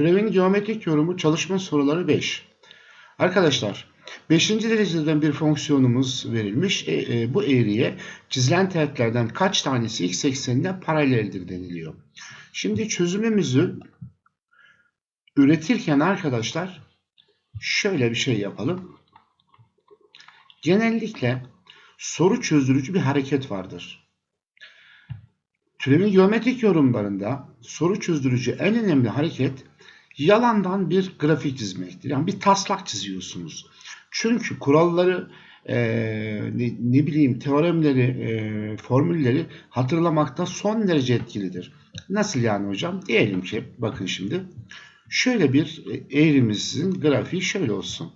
Türevin geometrik yorumu çalışma soruları 5. Arkadaşlar 5. dereceden bir fonksiyonumuz verilmiş. E, e, bu eğriye çizilen teğetlerden kaç tanesi x eksenine paraleldir deniliyor. Şimdi çözümümüzü üretirken arkadaşlar şöyle bir şey yapalım. Genellikle soru çözdürücü bir hareket vardır. Türevin geometrik yorumlarında soru çözdürücü en önemli hareket yalandan bir grafik çizmektir. Yani bir taslak çiziyorsunuz. Çünkü kuralları, e, ne, ne bileyim teoremleri, e, formülleri hatırlamakta son derece etkilidir. Nasıl yani hocam? Diyelim ki bakın şimdi şöyle bir eğrimizin grafiği şöyle olsun.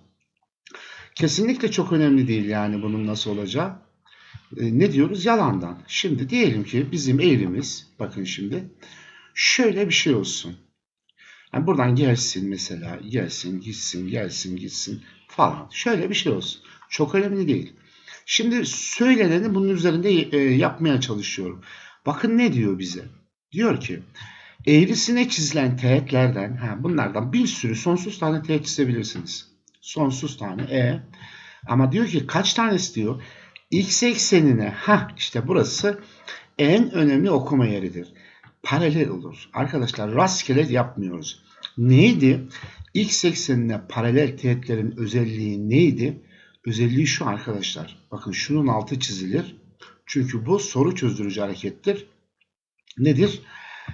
Kesinlikle çok önemli değil yani bunun nasıl olacağı. E, ne diyoruz? Yalandan. Şimdi diyelim ki bizim eğrimiz bakın şimdi şöyle bir şey olsun. Yani buradan gelsin mesela gelsin gitsin gelsin gitsin falan. Şöyle bir şey olsun. Çok önemli değil. Şimdi söyleneni bunun üzerinde e, yapmaya çalışıyorum. Bakın ne diyor bize? Diyor ki eğrisine çizilen teğetlerden ha, bunlardan bir sürü sonsuz tane teğet çizebilirsiniz. Sonsuz tane e. Ama diyor ki kaç tanesi diyor? X eksenine ha işte burası en önemli okuma yeridir. Paralel olur. Arkadaşlar rastgele yapmıyoruz. Neydi? X eksenine paralel teğetlerin özelliği neydi? Özelliği şu arkadaşlar. Bakın şunun altı çizilir. Çünkü bu soru çözdürücü harekettir. Nedir?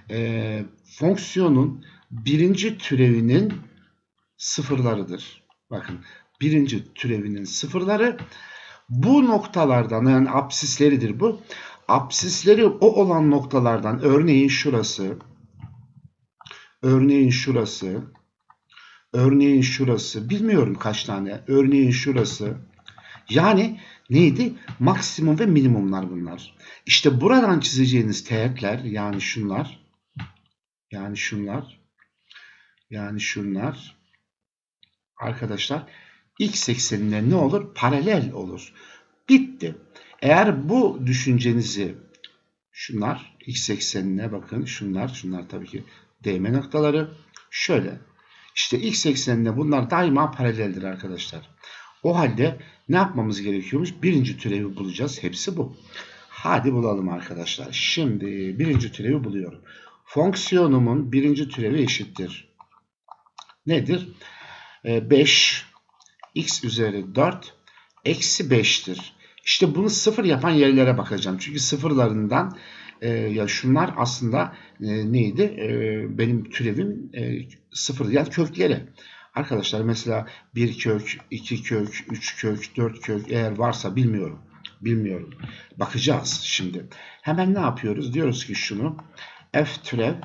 Ee, fonksiyonun birinci türevinin sıfırlarıdır. Bakın birinci türevinin sıfırları bu noktalardan yani apsisleridir bu. Apsisleri o olan noktalardan örneğin şurası, örneğin şurası, örneğin şurası, bilmiyorum kaç tane, örneğin şurası. Yani neydi? Maksimum ve minimumlar bunlar. İşte buradan çizeceğiniz teğetler yani şunlar, yani şunlar, yani şunlar arkadaşlar x eksenine ne olur? Paralel olur. Bitti. Eğer bu düşüncenizi şunlar x eksenine bakın şunlar şunlar tabii ki değme noktaları şöyle işte x eksenine bunlar daima paraleldir arkadaşlar. O halde ne yapmamız gerekiyormuş? Birinci türevi bulacağız. Hepsi bu. Hadi bulalım arkadaşlar. Şimdi birinci türevi buluyorum. Fonksiyonumun birinci türevi eşittir. Nedir? 5 x üzeri 4 eksi 5'tir. İşte bunu sıfır yapan yerlere bakacağım. Çünkü sıfırlarından e, ya şunlar aslında e, neydi? E, benim türevim e, sıfır yani kökleri. Arkadaşlar mesela bir kök, iki kök, üç kök, dört kök eğer varsa bilmiyorum. Bilmiyorum. Bakacağız şimdi. Hemen ne yapıyoruz? Diyoruz ki şunu f türev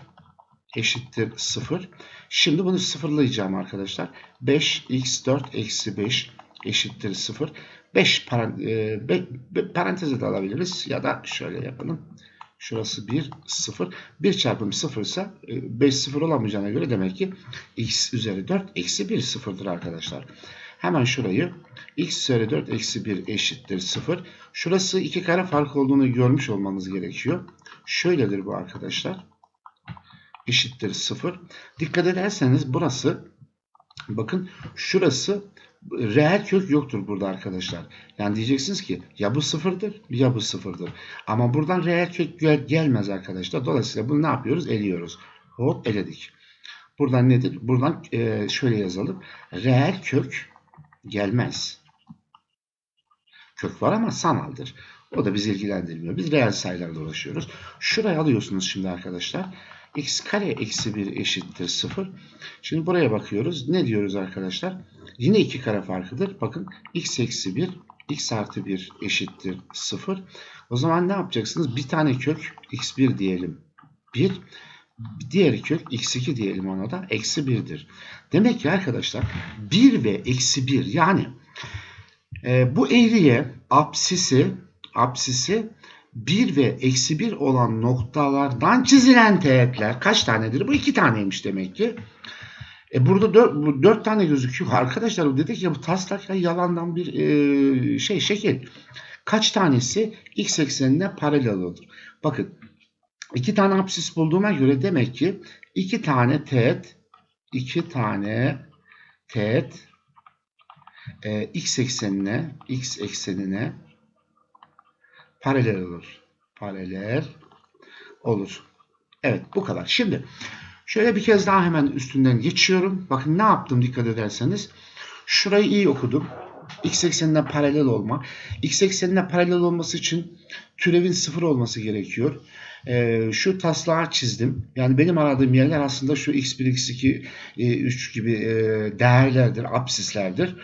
eşittir 0. Şimdi bunu sıfırlayacağım arkadaşlar. 5x4 eksi 5 eşittir 0. 5 paranteze de alabiliriz ya da şöyle yapalım. Şurası 1, 0. 1 çarpım 0 ise 5 0 olamayacağına göre demek ki x üzeri 4 eksi 1 sıfırdır arkadaşlar. Hemen şurayı x üzeri 4 eksi 1 eşittir 0. Şurası iki kare fark olduğunu görmüş olmamız gerekiyor. Şöyledir bu arkadaşlar. Eşittir 0. Dikkat ederseniz burası bakın şurası reel kök yoktur burada arkadaşlar. Yani diyeceksiniz ki ya bu sıfırdır ya bu sıfırdır. Ama buradan reel kök gel gelmez arkadaşlar. Dolayısıyla bunu ne yapıyoruz? Eliyoruz. Hop eledik. Buradan nedir? Buradan e, şöyle yazalım. Reel kök gelmez. Kök var ama sanaldır. O da bizi ilgilendirmiyor. Biz reel sayılarla uğraşıyoruz. Şurayı alıyorsunuz şimdi arkadaşlar. X kare eksi 1 eşittir 0. Şimdi buraya bakıyoruz. Ne diyoruz arkadaşlar? Yine iki kare farkıdır. Bakın x eksi 1 x artı 1 eşittir 0. O zaman ne yapacaksınız? Bir tane kök x1 diyelim 1. Diğer kök x2 diyelim ona da eksi 1'dir. Demek ki arkadaşlar 1 ve eksi 1 yani e, bu eğriye apsisi apsisi 1 ve eksi 1 olan noktalardan çizilen teğetler kaç tanedir? Bu iki taneymiş demek ki. E burada dört, dört tane gözüküyor. Arkadaşlar dedik ya bu taslak ya yalandan bir e, şey şekil. Kaç tanesi x eksenine paralel olur? Bakın iki tane apsis bulduğuma göre demek ki iki tane teğet iki tane teğet e, x eksenine x eksenine paralel olur. Paralel olur. Evet bu kadar. Şimdi şöyle bir kez daha hemen üstünden geçiyorum. Bakın ne yaptım dikkat ederseniz. Şurayı iyi okudum. X eksenine paralel olma. X eksenine paralel olması için türevin sıfır olması gerekiyor. Ee, şu taslağı çizdim. Yani benim aradığım yerler aslında şu x1, x2, e, 3 gibi e, değerlerdir, absislerdir.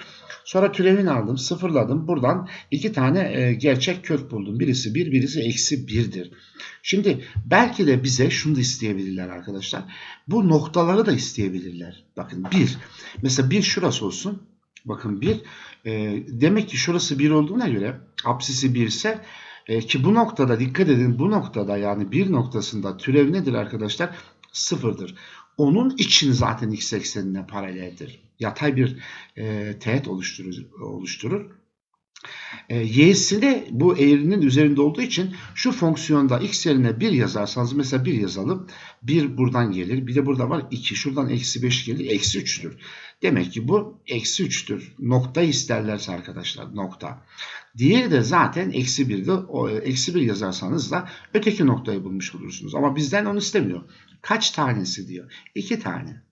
Sonra türevini aldım, sıfırladım. Buradan iki tane e, gerçek kök buldum. Birisi 1, birisi eksi 1'dir. Şimdi belki de bize şunu da isteyebilirler arkadaşlar. Bu noktaları da isteyebilirler. Bakın 1. Mesela 1 şurası olsun. Bakın 1. E, demek ki şurası 1 olduğuna göre apsisi 1 ise e, ki bu noktada dikkat edin bu noktada yani 1 noktasında türev nedir arkadaşlar? Sıfırdır. Onun için zaten x eksenine paraleldir. Yatay bir e, teğet oluşturur. oluşturur. E, y'si de bu eğrinin üzerinde olduğu için şu fonksiyonda x yerine 1 yazarsanız mesela 1 yazalım. 1 buradan gelir. Bir de burada var 2. Şuradan eksi 5 gelir. Eksi 3'tür. Demek ki bu eksi 3'tür. Nokta isterlerse arkadaşlar nokta. Diğeri de zaten eksi 1'de o eksi 1 yazarsanız da öteki noktayı bulmuş olursunuz. Ama bizden onu istemiyor. Kaç tanesi diyor. 2 tane.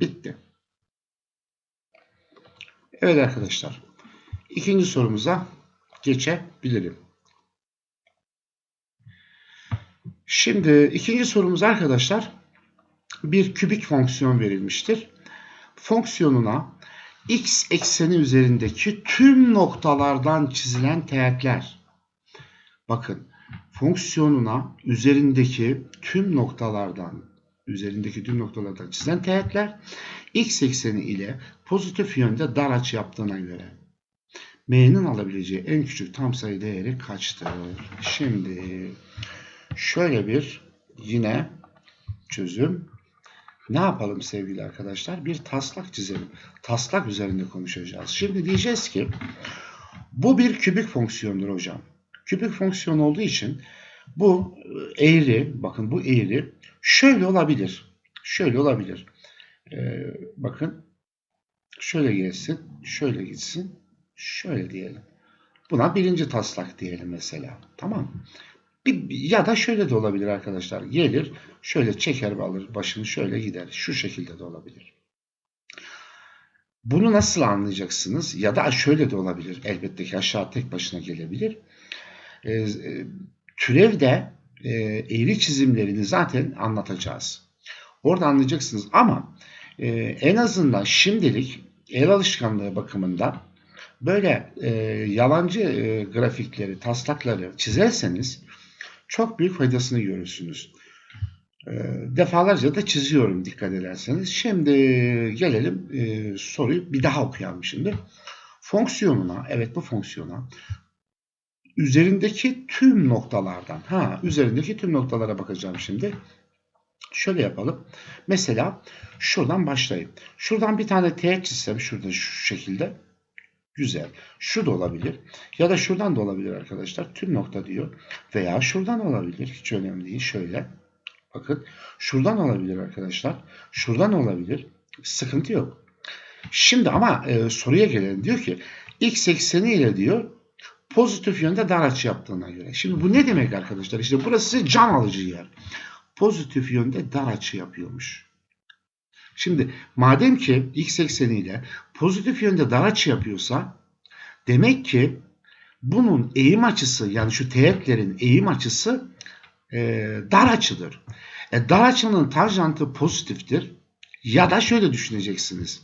Bitti. Evet arkadaşlar. İkinci sorumuza geçebilirim. Şimdi ikinci sorumuz arkadaşlar bir kübik fonksiyon verilmiştir. Fonksiyonuna x ekseni üzerindeki tüm noktalardan çizilen teğetler. Bakın fonksiyonuna üzerindeki tüm noktalardan üzerindeki tüm noktalardan çizilen teğetler x ekseni ile pozitif yönde dar açı yaptığına göre m'nin alabileceği en küçük tam sayı değeri kaçtır? Şimdi şöyle bir yine çözüm ne yapalım sevgili arkadaşlar? Bir taslak çizelim. Taslak üzerinde konuşacağız. Şimdi diyeceğiz ki bu bir kübik fonksiyondur hocam. Kübik fonksiyon olduğu için bu eğri, bakın bu eğri şöyle olabilir. Şöyle olabilir. Ee, bakın şöyle gelsin, şöyle gitsin, şöyle diyelim. Buna birinci taslak diyelim mesela. Tamam bir, ya da şöyle de olabilir arkadaşlar. Gelir şöyle çeker ve alır başını şöyle gider. Şu şekilde de olabilir. Bunu nasıl anlayacaksınız? Ya da şöyle de olabilir. Elbette ki aşağı tek başına gelebilir. Ee, e, türevde e, eğri çizimlerini zaten anlatacağız. Orada anlayacaksınız ama e, en azından şimdilik el alışkanlığı bakımından böyle e, yalancı e, grafikleri, taslakları çizerseniz çok büyük faydasını görürsünüz. E, defalarca da çiziyorum dikkat ederseniz. Şimdi gelelim e, soruyu bir daha okuyalım şimdi. Fonksiyonuna, evet bu fonksiyona üzerindeki tüm noktalardan, ha üzerindeki tüm noktalara bakacağım şimdi. Şöyle yapalım. Mesela şuradan başlayayım. Şuradan bir tane teğet çizsem şurada şu şekilde. Güzel. Şu da olabilir. Ya da şuradan da olabilir arkadaşlar. Tüm nokta diyor. Veya şuradan olabilir. Hiç önemli değil. Şöyle. Bakın. Şuradan olabilir arkadaşlar. Şuradan olabilir. Sıkıntı yok. Şimdi ama e, soruya gelelim. Diyor ki x ekseni ile diyor pozitif yönde dar açı yaptığına göre. Şimdi bu ne demek arkadaşlar? İşte burası can alıcı yer. Pozitif yönde dar açı yapıyormuş. Şimdi madem ki x ekseniyle pozitif yönde dar açı yapıyorsa demek ki bunun eğim açısı yani şu teğetlerin eğim açısı e, dar açıdır. E, dar açının tanjantı pozitiftir. Ya da şöyle düşüneceksiniz.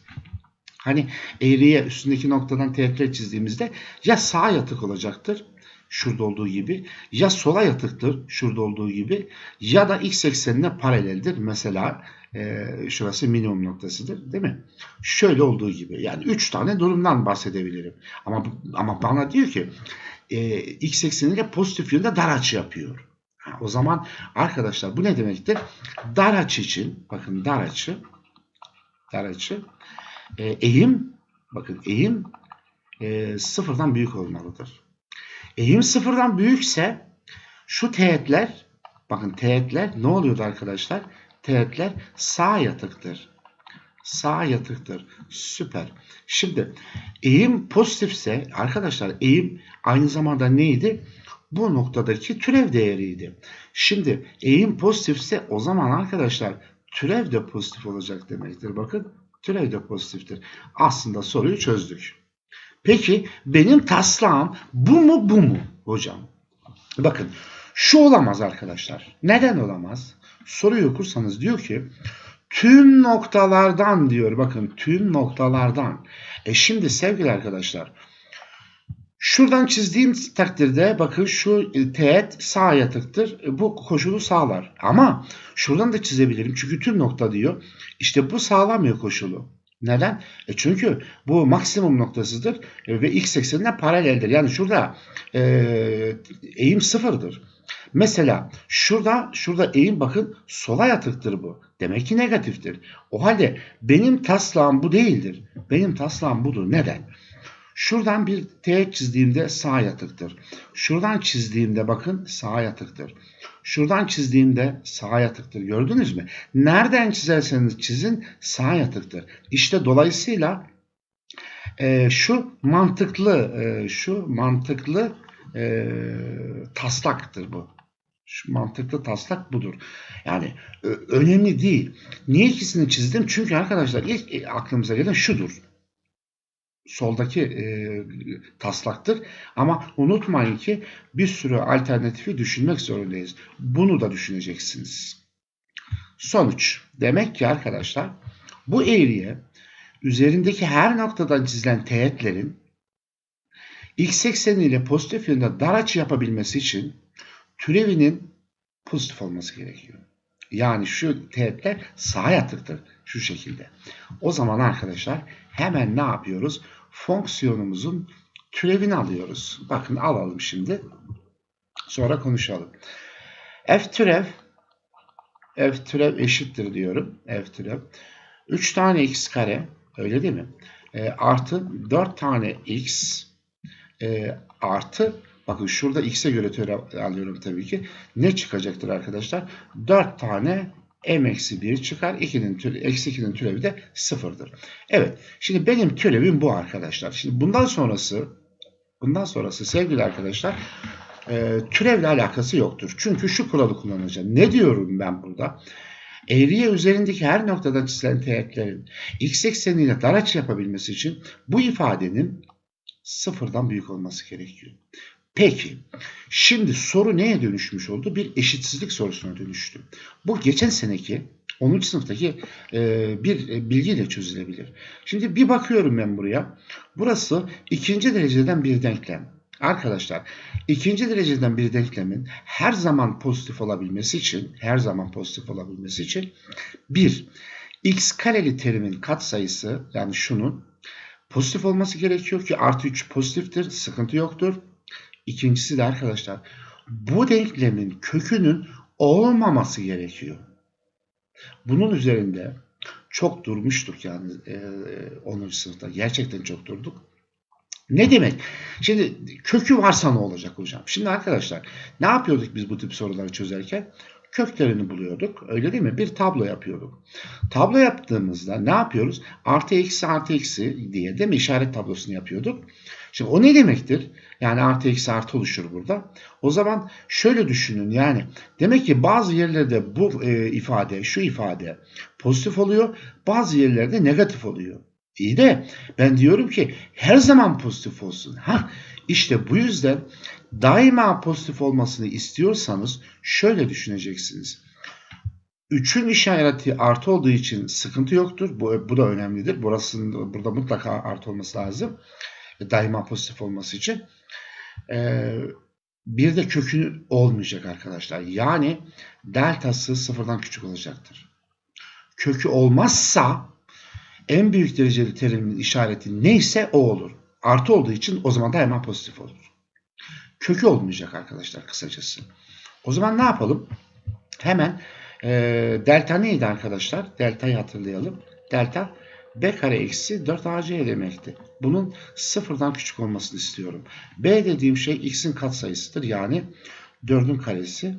Hani eğriye üstündeki noktadan teğetler çizdiğimizde ya sağ yatık olacaktır şurada olduğu gibi ya sola yatıktır şurada olduğu gibi ya da x eksenine paraleldir. Mesela e, şurası minimum noktasıdır değil mi? Şöyle olduğu gibi yani 3 tane durumdan bahsedebilirim. Ama ama bana diyor ki e, x ekseniyle pozitif yönde dar açı yapıyor. O zaman arkadaşlar bu ne demektir? Dar açı için bakın dar açı dar açı e, eğim bakın eğim e, sıfırdan büyük olmalıdır. Eğim sıfırdan büyükse şu teğetler bakın teğetler ne oluyordu arkadaşlar? Teğetler sağ yatıktır. Sağ yatıktır. Süper. Şimdi eğim pozitifse arkadaşlar eğim aynı zamanda neydi? Bu noktadaki türev değeriydi. Şimdi eğim pozitifse o zaman arkadaşlar türev de pozitif olacak demektir. Bakın türev de pozitiftir. Aslında soruyu çözdük. Peki benim taslağım bu mu bu mu hocam? Bakın şu olamaz arkadaşlar. Neden olamaz? Soruyu okursanız diyor ki tüm noktalardan diyor. Bakın tüm noktalardan. E şimdi sevgili arkadaşlar şuradan çizdiğim takdirde bakın şu e, teğet sağ yatıktır. E, Bu koşulu sağlar. Ama şuradan da çizebilirim. Çünkü tüm nokta diyor. İşte bu sağlamıyor koşulu. Neden? E çünkü bu maksimum noktasıdır e, ve x eksenine paraleldir. Yani şurada e, eğim sıfırdır. Mesela şurada şurada eğim bakın sola yatıktır bu. Demek ki negatiftir. O halde benim taslağım bu değildir. Benim taslağım budur. Neden? Şuradan bir teğet çizdiğimde sağ yatıktır. Şuradan çizdiğimde bakın sağ yatıktır. Şuradan çizdiğimde sağ yatıktır. Gördünüz mü? Nereden çizerseniz çizin sağ yatıktır. İşte dolayısıyla e, şu mantıklı e, şu mantıklı e, taslaktır bu. Şu mantıklı taslak budur. Yani önemli değil. Niye ikisini çizdim? Çünkü arkadaşlar ilk e, aklımıza gelen şudur. Soldaki e, taslaktır. Ama unutmayın ki bir sürü alternatifi düşünmek zorundayız. Bunu da düşüneceksiniz. Sonuç. Demek ki arkadaşlar bu eğriye üzerindeki her noktadan çizilen teğetlerin x ekseni ile pozitif yönde dar açı yapabilmesi için türevinin pozitif olması gerekiyor. Yani şu teğetler sağa yatıktır. Şu şekilde. O zaman arkadaşlar hemen ne yapıyoruz? Fonksiyonumuzun türevini alıyoruz. Bakın alalım şimdi. Sonra konuşalım. F türev F türev eşittir diyorum. F türev. 3 tane x kare öyle değil mi? E, artı 4 tane x e, artı bakın şurada x'e göre türev alıyorum tabii ki. Ne çıkacaktır arkadaşlar? 4 tane m eksi 1 çıkar. 2'nin türevi, eksi 2'nin türevi de sıfırdır. Evet. Şimdi benim türevim bu arkadaşlar. Şimdi bundan sonrası bundan sonrası sevgili arkadaşlar e, türevle alakası yoktur. Çünkü şu kuralı kullanacağım. Ne diyorum ben burada? Eğriye üzerindeki her noktada çizilen teğetlerin x ekseniyle dar açı yapabilmesi için bu ifadenin sıfırdan büyük olması gerekiyor. Peki, şimdi soru neye dönüşmüş oldu? Bir eşitsizlik sorusuna dönüştü. Bu geçen seneki 10. sınıftaki e, bir e, bilgiyle çözülebilir. Şimdi bir bakıyorum ben buraya. Burası ikinci dereceden bir denklem. Arkadaşlar ikinci dereceden bir denklemin her zaman pozitif olabilmesi için her zaman pozitif olabilmesi için bir x kareli terimin katsayısı yani şunun pozitif olması gerekiyor ki artı 3 pozitiftir sıkıntı yoktur. İkincisi de arkadaşlar bu denklemin kökünün olmaması gerekiyor. Bunun üzerinde çok durmuştuk yani e, 10. sınıfta gerçekten çok durduk. Ne demek? Şimdi kökü varsa ne olacak hocam? Şimdi arkadaşlar ne yapıyorduk biz bu tip soruları çözerken? Köklerini buluyorduk. Öyle değil mi? Bir tablo yapıyorduk. Tablo yaptığımızda ne yapıyoruz? Artı eksi artı eksi diye değil mi? İşaret tablosunu yapıyorduk. Şimdi o ne demektir? Yani artı eksi artı oluşur burada. O zaman şöyle düşünün yani demek ki bazı yerlerde bu e, ifade, şu ifade pozitif oluyor. Bazı yerlerde negatif oluyor. İyi de ben diyorum ki her zaman pozitif olsun. Ha işte bu yüzden daima pozitif olmasını istiyorsanız şöyle düşüneceksiniz. 3'ün işareti artı olduğu için sıkıntı yoktur. Bu, bu da önemlidir. Burasının, burada mutlaka artı olması lazım. Daima pozitif olması için. Ee, bir de kökü olmayacak arkadaşlar. Yani deltası sıfırdan küçük olacaktır. Kökü olmazsa en büyük dereceli terimin işareti neyse o olur. Artı olduğu için o zaman da hemen pozitif olur. Kökü olmayacak arkadaşlar kısacası. O zaman ne yapalım? Hemen e, delta neydi arkadaşlar? Delta'yı hatırlayalım. Delta b kare eksi 4ac demekti. Bunun sıfırdan küçük olmasını istiyorum. b dediğim şey x'in katsayısıdır. Yani 4'ün karesi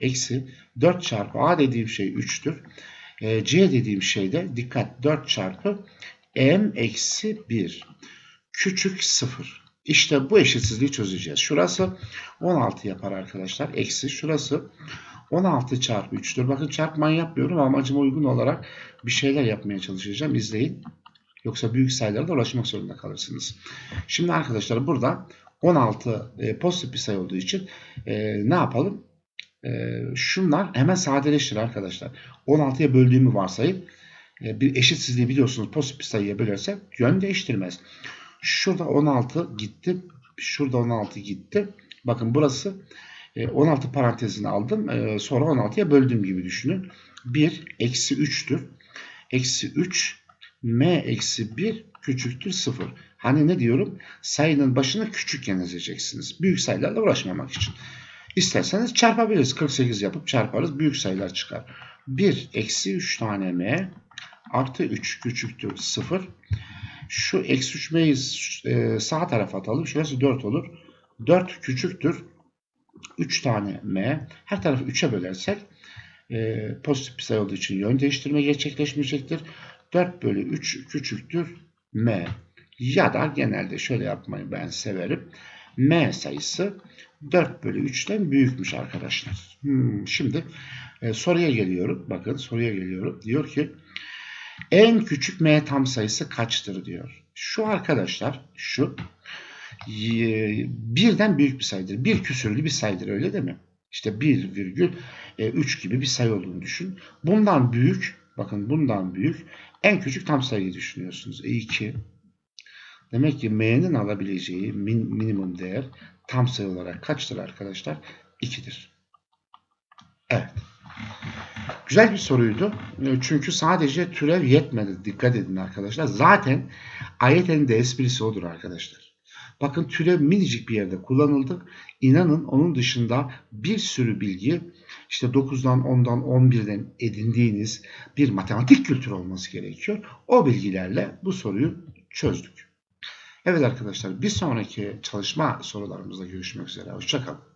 eksi 4 çarpı a dediğim şey 3'tür. E, C dediğim şeyde dikkat 4 çarpı m eksi 1 küçük 0. İşte bu eşitsizliği çözeceğiz. Şurası 16 yapar arkadaşlar. Eksi şurası 16 çarpı 3'tür. Bakın çarpmayı yapmıyorum ama amacıma uygun olarak bir şeyler yapmaya çalışacağım. İzleyin. Yoksa büyük sayılara da ulaşmak zorunda kalırsınız. Şimdi arkadaşlar burada 16 e, pozitif bir sayı olduğu için e, ne yapalım? E, şunlar hemen sadeleştir arkadaşlar. 16'ya böldüğümü varsayıp e, bir eşitsizliği biliyorsunuz pozitif bir sayıya bölersek yön değiştirmez. Şurada 16 gitti. Şurada 16 gitti. Bakın burası 16 parantezini aldım. E, sonra 16'ya böldüğüm gibi düşünün. 1 eksi 3'tür. Eksi 3 m eksi 1 küçüktür 0. Hani ne diyorum? Sayının başını küçükken ezeceksiniz. Büyük sayılarla uğraşmamak için. İsterseniz çarpabiliriz. 48 yapıp çarparız. Büyük sayılar çıkar. 1 eksi 3 tane m artı 3 küçüktür 0. Şu eksi 3 m'yi e, sağ tarafa atalım. Şurası 4 olur. 4 küçüktür 3 tane m. Her tarafı 3'e bölersek e, pozitif bir sayı olduğu için yön değiştirme gerçekleşmeyecektir. 4 bölü 3 küçüktür m. Ya da genelde şöyle yapmayı ben severim. m sayısı 4 bölü 3'ten büyükmüş arkadaşlar. Hmm, şimdi e, soruya geliyorum. Bakın soruya geliyorum. Diyor ki en küçük m tam sayısı kaçtır diyor. Şu arkadaşlar şu birden büyük bir sayıdır. Bir küsürlü bir sayıdır öyle değil mi? İşte 1 virgül 3 gibi bir sayı olduğunu düşün. Bundan büyük bakın bundan büyük en küçük tam sayıyı düşünüyorsunuz. E 2 Demek ki m'nin alabileceği min, minimum değer tam sayı olarak kaçtır arkadaşlar? 2'dir. Evet. Güzel bir soruydu. E, Çünkü sadece türev yetmedi. Dikkat edin arkadaşlar. Zaten ayetin de esprisi odur arkadaşlar. Bakın türev minicik bir yerde kullanıldı. İnanın onun dışında bir sürü bilgi işte 9'dan 10'dan 11'den edindiğiniz bir matematik kültürü olması gerekiyor. O bilgilerle bu soruyu çözdük. Evet arkadaşlar bir sonraki çalışma sorularımızda görüşmek üzere. Hoşçakalın.